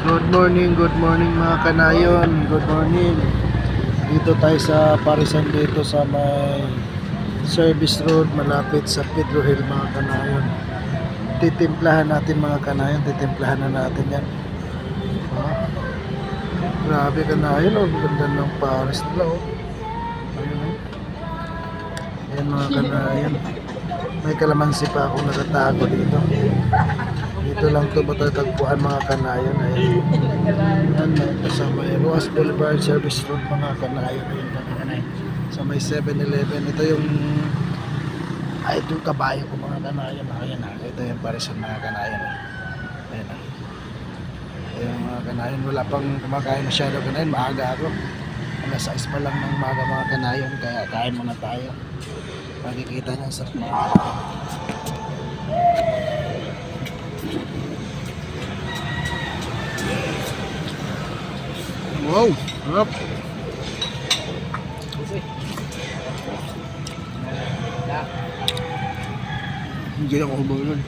Good morning, good morning mga kanayon. Good morning. Dito tayo sa Parisan dito sa may service road malapit sa Pedro Hill mga kanayon. Titimplahan natin mga kanayon, titimplahan na natin yan. Ah, grabe kanayon, oh. ganda ng Paris nila oh. Ayun, oh. Ayan mga kanayon. May kalamansi pa akong nakatago dito. Dito lang ito matatagpuan mga kanayon. Ayan. Yan, sa may Roas Boulevard Service Road mga kanayon. Ayun mga kanayon. Sa may 7-Eleven. Ito yung ay, ito yung kabayo ko mga kanayon. Ayan na. Ito yung parisan mga kanayon. Ayan na. Ayan mga kanayon. Wala pang kumakain masyado kanayon. Maaga ako. Alas 6 pa lang ng maga mga kanayon. Kaya kain muna tayo. Makikita niyo sa mga Wow, hấp. Vậy là còn bự luôn.